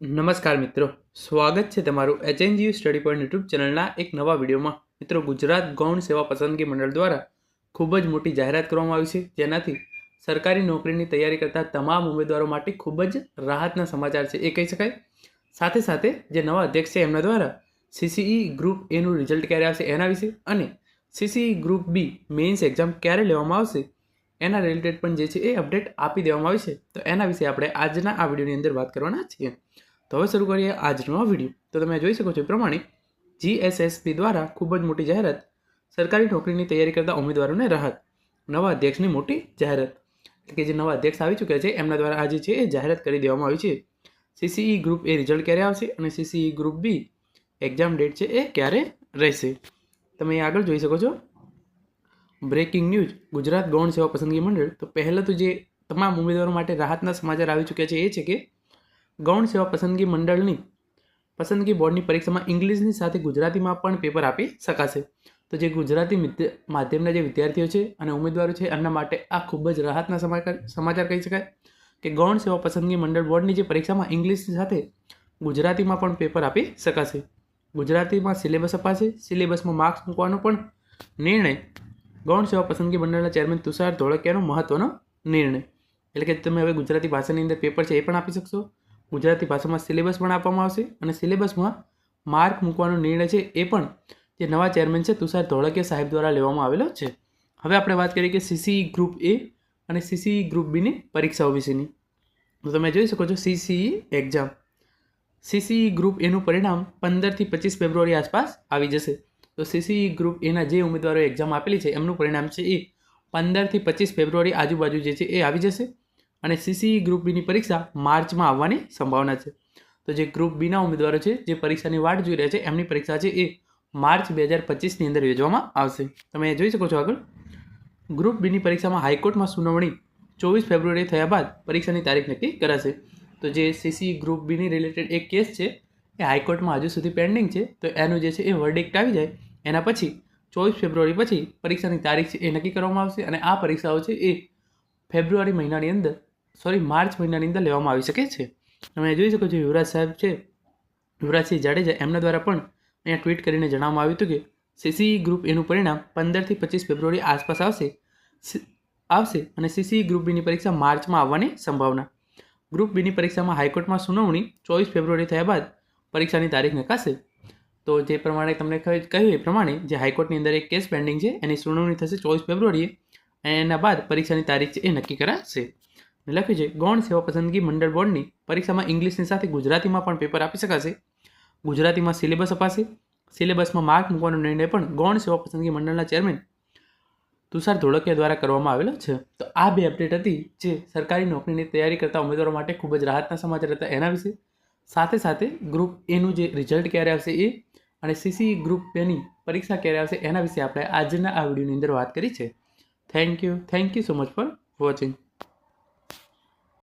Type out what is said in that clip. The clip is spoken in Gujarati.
નમસ્કાર મિત્રો. સ્વાગત છે તમારું એચએનજીયુ સ્ટડી પોઈન્ટ યુટ્યુબ ચેનલના એક નવા વિડીયોમાં. મિત્રો, ગુજરાત ગૌણ સેવા પસંદગી મંડળ દ્વારા ખૂબ જ મોટી જાહેરાત કરવામાં આવી છે. જેનાથી સરકારી નોકરીની તૈયારી કરતા તમામ ઉમેદવારો માટે ખૂબ જ રાહતના સમાચાર છે, એ કહી શકાય. સાથે સાથે જે નવા અધ્યક્ષ છે, એમના દ્વારા સીસીઈ ગ્રુપ એનું રિઝલ્ટ ક્યારે આવશે, એના વિશે અને CCE group B mains exam ક્યારે લેવામાં આવશે, એના રિલેટેડ પણ જે છે, એ અપડેટ આપી દેવામાં આવી છે. તો એના વિશે આપણે આજના આ વિડીયોની અંદર વાત કરવાના છીએ. તો હવે શરૂ કરીએ આજનો વીડિયો. તો તમે જોઈ શકો છો એ પ્રમાણે જીએસએસપી દ્વારા ખૂબ જ મોટી જાહેરાત સરકારી નોકરીની તૈયારી કરતા ઉમેદવારોને રાહત, નવા અધ્યક્ષની મોટી જાહેરાત. એટલે કે જે નવા અધ્યક્ષ આવી ચૂક્યા છે, એમના દ્વારા આજે છે એ જાહેરાત કરી દેવામાં આવી છે. સીસીઈ ગ્રુપ એ રિઝલ્ટ ક્યારે આવશે અને CCE group B exam date છે એ ક્યારે રહેશે? તમે એ આગળ જોઈ શકો છો. બ્રેકિંગ ન્યૂઝ ગુજરાત ગૌણ સેવા પસંદગી મંડળ. તો પહેલાં તો જે તમામ ઉમેદવારો માટે રાહતના સમાચાર આવી ચૂક્યા છે એ છે કે ગૌણ સેવા પસંદગી મંડળની પસંદગી બોર્ડની પરીક્ષામાં ઇંગ્લિશની સાથે ગુજરાતીમાં પણ પેપર આપી શકાશે. તો જે ગુજરાતી માધ્યમના જે વિદ્યાર્થીઓ છે અને ઉમેદવારો છે, એમના માટે આ ખૂબ જ રાહતના સમાચાર સમાચાર કહી શકાય કે ગૌણ સેવા પસંદગી મંડળ બોર્ડની જે પરીક્ષામાં ઇંગ્લિશની સાથે ગુજરાતીમાં પણ પેપર આપી શકાશે. ગુજરાતીમાં સિલેબસ અપાશે, સિલેબસમાં માર્ક્સ મૂકવાનો પણ નિર્ણય ગૌણ સેવા પસંદગી મંડળના ચેરમેન તુષાર ધોળકિયાનો મહત્વનો નિર્ણય. એટલે કે તમે હવે ગુજરાતી ભાષાની અંદર પેપર છે એ પણ આપી શકશો. ગુજરાતી ભાષામાં સિલેબસ પણ આપવામાં આવશે અને સિલેબસમાં માર્ક મૂકવાનો નિર્ણય છે એ પણ જે નવા ચેરમેન છે તુષાર ધોળકિયા સાહેબ દ્વારા લેવામાં આવેલો છે. હવે આપણે વાત કરીએ કે સીસીઈ ગ્રુપ એ અને સીસીઈ ગ્રુપ બીની પરીક્ષાઓ વિશેની. તો તમે જોઈ શકો છો સીસીઈ એક્ઝામ સીસીઈ ગ્રુપ એનું પરિણામ પંદરથી પચીસ ફેબ્રુઆરી આસપાસ આવી જશે. તો સીસીઈ ગ્રુપ એના જે ઉમેદવારોએ એક્ઝામ આપેલી છે એમનું પરિણામ છે એ પંદરથી પચીસ ફેબ્રુઆરી આજુબાજુ જે છે એ આવી જશે. અને સીસીઈ ગ્રુપ બીની પરીક્ષા માર્ચમાં આવવાની સંભાવના છે. તો જે ગ્રુપ બીના ઉમેદવારો છે, જે પરીક્ષાની વાટ જોઈ રહ્યા છે, એમની પરીક્ષા છે એ માર્ચ બે હજાર પચીસની અંદર યોજવામાં આવશે. તમે જોઈ શકો છો આગળ. ગ્રુપ બીની પરીક્ષામાં હાઈકોર્ટમાં સુનાવણી ચોવીસ ફેબ્રુઆરી થયા બાદ પરીક્ષાની તારીખ નક્કી કરાશે. તો જે સીસી ગ્રુપ બીની રિલેટેડ એક કેસ છે, એ હાઈકોર્ટમાં હજુ સુધી પેન્ડિંગ છે. તો એનું જે છે એ વર્ડિક્ટ આવી જાય. એના પછી ચોવીસ ફેબ્રુઆરી પછી પરીક્ષાની તારીખ છે એ નક્કી કરવામાં આવશે અને આ પરીક્ષાઓ છે એ ફેબ્રુઆરી મહિનાની અંદર સોરી, માર્ચ મહિનાની અંદર લેવામાં આવી શકે છે. તમે જોઈ શકો છો, યુવરાજ સાહેબ છે, યુવરાજસિંહ જાડેજા એમના દ્વારા પણ અહીંયા ટ્વીટ કરીને જણાવવામાં આવ્યું હતું કે, સીસી ગ્રુપ એનું પરિણામ પંદરથી પચીસ ફેબ્રુઆરી આસપાસ આવશે. આવશે અને સીસી ગ્રુપ બીની પરીક્ષા માર્ચમાં આવવાની સંભાવના. ગ્રુપ બીની પરીક્ષામાં હાઈકોર્ટમાં સુનાવણી ચોવીસ ફેબ્રુઆરી થયા બાદ પરીક્ષાની તારીખ નકાશે. તો જે પ્રમાણે તમને કહે- કહ્યું એ પ્રમાણે જે હાઈકોર્ટની અંદર એક કેસ પેન્ડિંગ છે, એની સુનાવણી થશે ચોવીસ ફેબ્રુઆરીએ. એના બાદ પરીક્ષાની તારીખ છે એ નક્કી કરાશે. લખ્યું છે, ગૌણ સેવા પસંદગી મંડળ બોર્ડની પરીક્ષામાં ઇંગ્લિશની સાથે ગુજરાતીમાં પણ પેપર આપી શકાશે. ગુજરાતીમાં સિલેબસ અપાશે. સિલેબસમાં માર્ક મૂકવાનો નિર્ણય પણ ગૌણ સેવા પસંદગી મંડળના ચેરમેન તુષાર ધોળકિયા દ્વારા કરવામાં આવેલો છે. તો આ બે અપડેટ હતી જે સરકારી નોકરીની તૈયારી કરતા ઉમેદવારો માટે ખૂબ જ રાહતના સમાચાર હતા એના વિશે. સાથે સાથે ગ્રુપ એનું જે રિઝલ્ટ ક્યારે આવશે એ અને સીસી ગ્રુપ બેની પરીક્ષા ક્યારે આવશે એના વિશે આપણે આજના આ વિડીયોની અંદર વાત કરી છે. Thank you thank you so much for watching